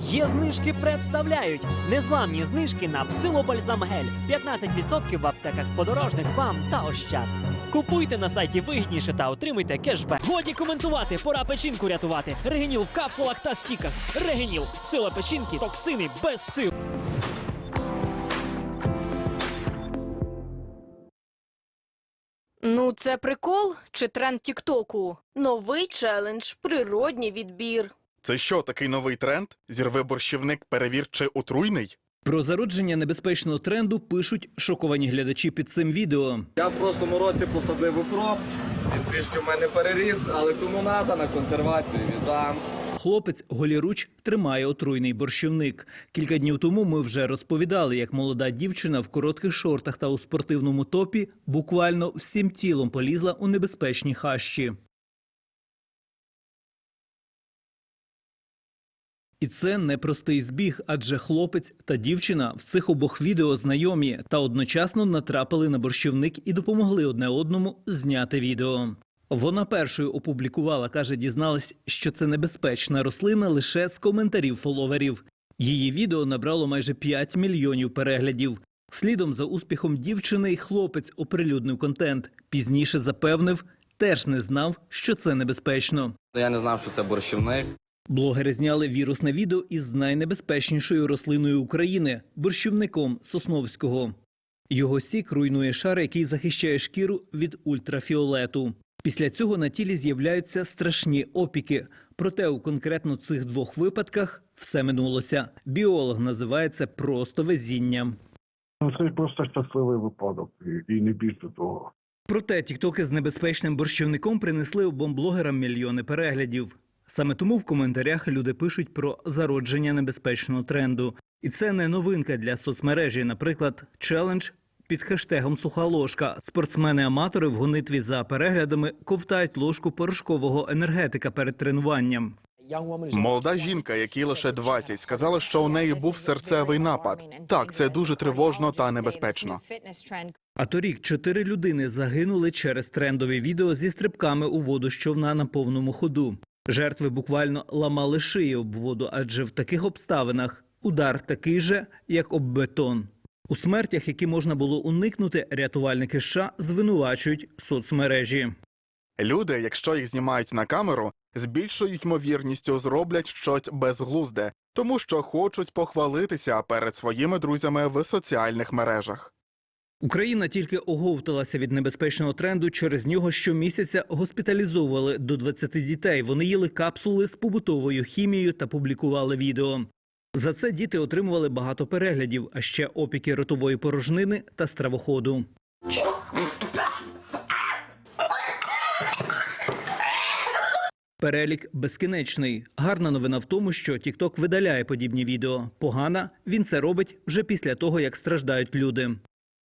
Є знижки представляють незламні знижки на псилобальзам гель 15% в аптеках подорожник вам та ощад. Купуйте на сайті вигідніше та отримуйте кешбек. Годі коментувати, пора печінку рятувати. Регеніл в капсулах та стіках. Регеніл, сила печінки, токсини без сил. Ну, це прикол чи тренд Тіктоку? Новий челендж, природній відбір. Це що, такий новий тренд? Зірви борщівник, перевір, чи отруйний? Про зародження небезпечного тренду пишуть шоковані глядачі під цим відео. Я в прошлому році посадив укроп, він трішки в мене переріс, але кому надо на консервацію віддам. Хлопець голіруч тримає отруйний борщівник. Кілька днів тому ми вже розповідали, як молода дівчина в коротких шортах та у спортивному топі буквально всім тілом полізла у небезпечні хащі. І це непростий збіг, адже хлопець та дівчина в цих обох відео знайомі та одночасно натрапили на борщівник і допомогли одне одному зняти відео. Вона першою опублікувала, каже, дізналась, що це небезпечна рослина лише з коментарів фоловерів. Її відео набрало майже 5 мільйонів переглядів. Слідом за успіхом дівчини й хлопець оприлюднив контент. Пізніше запевнив, теж не знав, що це небезпечно. Я не знав, що це борщівник. Блогери зняли вірусне відео із найнебезпечнішою рослиною України борщівником Сосновського. Його сік руйнує шар, який захищає шкіру від ультрафіолету. Після цього на тілі з'являються страшні опіки. Проте у конкретно цих двох випадках все минулося. Біолог називає це просто везінням. Ну, Це просто щасливий випадок, і, і не більше того. Проте тіктоки з небезпечним борщівником принесли обом блогерам мільйони переглядів. Саме тому в коментарях люди пишуть про зародження небезпечного тренду. І це не новинка для соцмережі. Наприклад, челендж під хештегом суха ложка. Спортсмени-аматори в гонитві за переглядами ковтають ложку порошкового енергетика перед тренуванням. Молода жінка, якій лише 20, сказала, що у неї був серцевий напад. Так, це дуже тривожно та небезпечно. А торік чотири людини загинули через трендові відео зі стрибками у воду з човна на повному ходу. Жертви буквально ламали шиї об воду, адже в таких обставинах удар такий же, як об бетон. У смертях, які можна було уникнути, рятувальники США звинувачують соцмережі. Люди, якщо їх знімають на камеру, з більшою ймовірністю зроблять щось безглузде, тому що хочуть похвалитися перед своїми друзями в соціальних мережах. Україна тільки оговталася від небезпечного тренду. Через нього щомісяця госпіталізовували до 20 дітей. Вони їли капсули з побутовою хімією та публікували відео. За це діти отримували багато переглядів, а ще опіки ротової порожнини та стравоходу. Перелік безкінечний. Гарна новина в тому, що TikTok видаляє подібні відео. Погана він це робить вже після того, як страждають люди.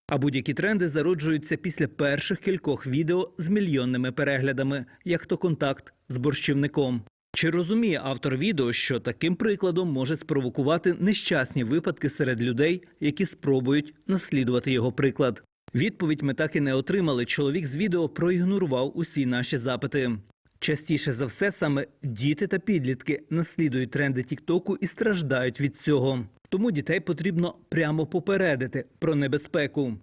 А будь-які тренди зароджуються після перших кількох відео з мільйонними переглядами, як то контакт з борщівником. Чи розуміє автор відео, що таким прикладом може спровокувати нещасні випадки серед людей, які спробують наслідувати його приклад? Відповідь ми так і не отримали. Чоловік з відео проігнорував усі наші запити. Частіше за все, саме діти та підлітки наслідують тренди Тіктоку і страждають від цього. Тому дітей потрібно прямо попередити про небезпеку.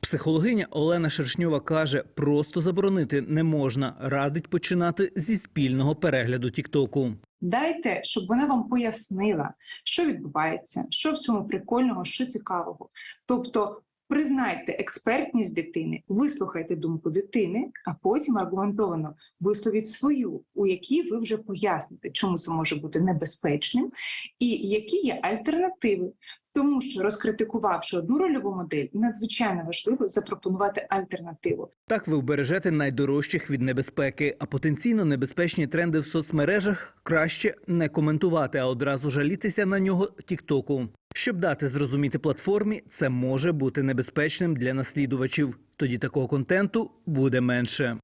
Психологиня Олена Шершньова каже, просто заборонити не можна, радить починати зі спільного перегляду Тіктоку. Дайте, щоб вона вам пояснила, що відбувається, що в цьому прикольного, що цікавого. Тобто признайте експертність дитини, вислухайте думку дитини, а потім аргументовано висловіть свою, у якій ви вже поясните, чому це може бути небезпечним, і які є альтернативи. Тому що розкритикувавши одну рольову модель, надзвичайно важливо запропонувати альтернативу. Так ви вбережете найдорожчих від небезпеки, а потенційно небезпечні тренди в соцмережах краще не коментувати, а одразу жалітися на нього Тіктоку. Щоб дати зрозуміти платформі, це може бути небезпечним для наслідувачів. Тоді такого контенту буде менше.